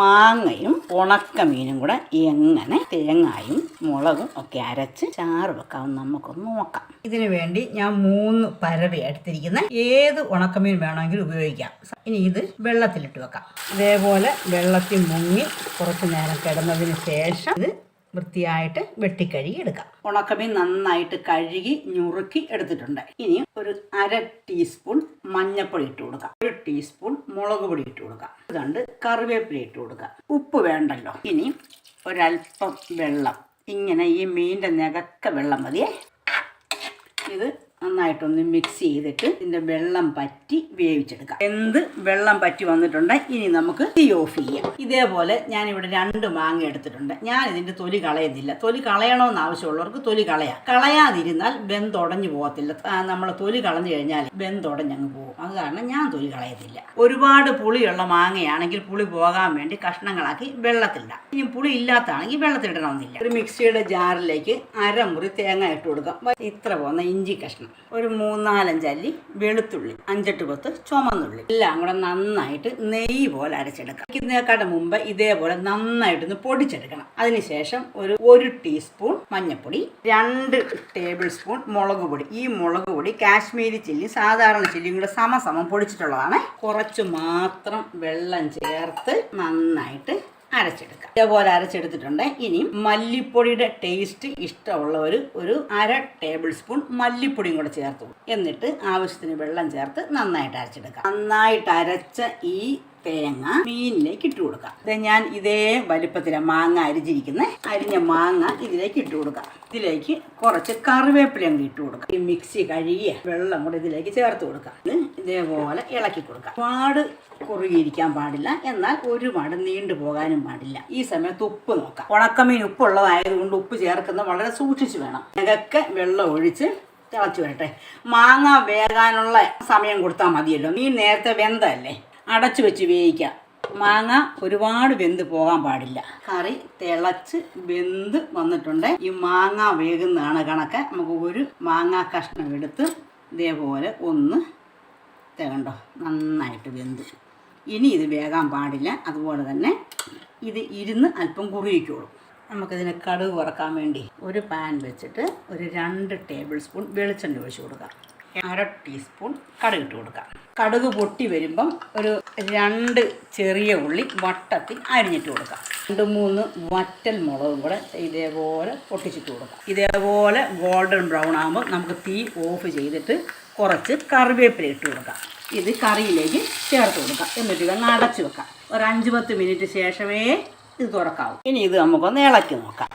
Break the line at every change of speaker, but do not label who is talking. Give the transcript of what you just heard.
മാങ്ങയും ഉണക്കമീനും കൂടെ എങ്ങനെ തേങ്ങായും മുളകും ഒക്കെ അരച്ച് ചാറ് വെക്കാമെന്ന് നമുക്കൊന്ന് നോക്കാം. ഇതിനു വേണ്ടി ഞാൻ മൂന്ന് പരവ എടുത്തിരിക്കുന്ന. ഏത് ഉണക്കമീൻ വേണമെങ്കിലും ഉപയോഗിക്കാം. ഇനി ഇത് വെള്ളത്തിലിട്ട് വെക്കാം. ഇതേപോലെ വെള്ളത്തിൽ മുങ്ങി കുറച്ച് നേരം കിടന്നതിന് ശേഷം ഇത് വൃത്തിയായിട്ട് വെട്ടിക്കഴുകി എടുക്കാം. ഉണക്കമീൻ നന്നായിട്ട് കഴുകി ഞുറുക്കി എടുത്തിട്ടുണ്ട്. ഇനി ഒരു അര ടീസ്പൂൺ മഞ്ഞൾപ്പൊടി ഇട്ട് കൊടുക്കാം. ഒരു ടീസ്പൂൺ മുളക് പൊടി ഇട്ട് കൊടുക്കാം. ഇതുണ്ട് കറിവേപ്പില ഇട്ട് കൊടുക്കാം. ഉപ്പ് വേണ്ടല്ലോ. ഇനി ഒരല്പം വെള്ളം. ഇങ്ങനെ ഈ മീനിന്റെ നികക്ക വെള്ളം മതിയേ. ഇത് നന്നായിട്ടൊന്ന് മിക്സ് ചെയ്തിട്ട് ഇതിന്റെ വെള്ളം പറ്റി വേവിച്ചെടുക്കാം. എന്ത് വെള്ളം പറ്റി വന്നിട്ടുണ്ട് ഇനി നമുക്ക് തീ ഓഫ് ചെയ്യാം. ഇതേപോലെ ഞാനിവിടെ രണ്ട് മാങ്ങ എടുത്തിട്ടുണ്ട്. ഞാൻ ഇതിന്റെ തൊലി കളയുന്നില്ല. തൊലി കളയണമെന്ന് ആവശ്യമുള്ളവർക്ക് തൊലി കളയാം. കളയാതിരുന്നാൽ ബെന്തുടഞ്ഞു പോകത്തില്ല. നമ്മൾ തൊലി കളഞ്ഞു കഴിഞ്ഞാൽ ബെന്തുടഞ്ഞങ്ങ് പോകും. അത് കാരണം ഞാൻ തൊലി കളയത്തില്ല. ഒരുപാട് പുളിയുള്ള മാങ്ങയാണെങ്കിൽ പുളി പോകാൻ വേണ്ടി കഷ്ണങ്ങളാക്കി വെള്ളത്തിലിടാം. ഇനി പുളി ഇല്ലാത്തതാണെങ്കിൽ വെള്ളത്തിലിടണമെന്നില്ല. ഒരു മിക്സിയുടെ ജാറിലേക്ക് അരമുറി തേങ്ങ ഇട്ട് കൊടുക്കാം. ഇത്ര പോകുന്ന ഇഞ്ചി കഷ്ണം. ഒരു മൂന്നാലഞ്ചല്ലി വെളുത്തുള്ളി അഞ്ചെട്ട് കൊത്ത് ചുമന്നുള്ളി. എല്ലാം കൂടെ നന്നായിട്ട് നെയ്യ് പോലെ അരച്ചെടുക്കാം ഇതിനേക്കാട്ട് മുമ്പ് ഇതേപോലെ നന്നായിട്ടൊന്ന് പൊടിച്ചെടുക്കണം. അതിനുശേഷം ഒരു ഒരു ടീസ്പൂൺ മഞ്ഞൾപ്പൊടി രണ്ട് ടേബിൾ സ്പൂൺ മുളക് പൊടി. ഈ മുളക് പൊടി കാശ്മീരി ചില്ലി സാധാരണ ചില്ലിയും കൂടെ സമസമം പൊടിച്ചിട്ടുള്ളതാണ്. കുറച്ച് മാത്രം വെള്ളം ചേർത്ത് നന്നായിട്ട് അരച്ചെടുക്കാം. ഇതേപോലെ അരച്ചെടുത്തിട്ടുണ്ട്. ഇനി മല്ലിപ്പൊടിയുടെ ടേസ്റ്റ് ഇഷ്ടമുള്ള ഒരു ഒരു അര ടേബിൾ സ്പൂൺ മല്ലിപ്പൊടിയും കൂടെ ചേർത്ത് എന്നിട്ട് ആവശ്യത്തിന് വെള്ളം ചേർത്ത് നന്നായിട്ട് അരച്ചെടുക്കാം. നന്നായിട്ട് അരച്ച ഈ തേങ്ങ മീനിലേക്ക് ഇട്ട് കൊടുക്കാം. ഇത് ഞാൻ ഇതേ വലിപ്പത്തിലെ മാങ്ങ അരിഞ്ഞിരിക്കുന്നത് അരിഞ്ഞ മാങ്ങ ഇതിലേക്ക് ഇട്ട് കൊടുക്കാം. ഇതിലേക്ക് കുറച്ച് കറിവേപ്പില ഇട്ട് കൊടുക്കാം. ഈ മിക്സി കഴുകിയ വെള്ളം കൂടെ ഇതിലേക്ക് ചേർത്ത് കൊടുക്കാം. ഇതേപോലെ ഇളക്കി കൊടുക്കാം. പാട് കുറുകിയിരിക്കാൻ പാടില്ല. എന്നാൽ ഒരുപാട് നീണ്ടു പോകാനും പാടില്ല. ഈ സമയത്ത് ഉപ്പ് നോക്കാം. ഉണക്കമീൻ ഉപ്പുള്ളതായതുകൊണ്ട് ഉപ്പ് ചേർക്കുന്നത് വളരെ സൂക്ഷിച്ചു വേണം. ഇതൊക്കെ വെള്ളം ഒഴിച്ച് തിളച്ചു വരട്ടെ. മാങ്ങ വേകാനുള്ള സമയം കൊടുത്താൽ മതിയല്ലോ. മീൻ നേരത്തെ വെന്തല്ലേ അടച്ചു വെച്ച് വേവിക്കാം. മാങ്ങ ഒരുപാട് വെന്ത് പോകാൻ പാടില്ല. കറി തിളച്ച് വെന്ത് വന്നിട്ടുണ്ട്. ഈ മാങ്ങ വേകുന്നതാണ് കണക്ക്. നമുക്ക് ഒരു മാങ്ങ കഷ്ണം എടുത്ത് ഇതേപോലെ ഒന്ന് തേകണ്ടോ നന്നായിട്ട് വെന്ത്. ഇനി ഇത് വേകാൻ പാടില്ല. അതുപോലെ തന്നെ ഇത് ഇരുന്ന് അല്പം കുറുകിക്കോളും. നമുക്കിതിന് കടുക് കുറയ്ക്കാൻ വേണ്ടി ഒരു പാൻ വെച്ചിട്ട് ഒരു രണ്ട് ടേബിൾ സ്പൂൺ വെളിച്ചെണ്ണ ഒഴിച്ച് കൊടുക്കാം. അര ടീസ്പൂൺ കടുക് ഇട്ട് കൊടുക്കാം. കടുക് പൊട്ടി വരുമ്പം ഒരു രണ്ട് ചെറിയ ഉള്ളി വട്ടത്തിൽ അരിഞ്ഞിട്ട് കൊടുക്കാം. രണ്ട് മൂന്ന് വറ്റൽ മുളകും കൂടെ ഇതേപോലെ പൊട്ടിച്ചിട്ട് കൊടുക്കാം. ഇതേപോലെ ഗോൾഡൻ ബ്രൗൺ ആകുമ്പോൾ നമുക്ക് തീ ഓഫ് ചെയ്തിട്ട് കുറച്ച് കറിവേപ്പില ഇട്ട് കൊടുക്കാം. ഇത് കറിയിലേക്ക് ചേർത്ത് കൊടുക്കാം. എന്നിട്ട് ഇതൊന്ന് അടച്ചു വെക്കാം. ഒരു അഞ്ച് പത്ത് മിനിറ്റ് ശേഷമേ ഇത് തുറക്കാവൂ. ഇനി ഇത് നമുക്കൊന്ന് ഇളക്കി നോക്കാം.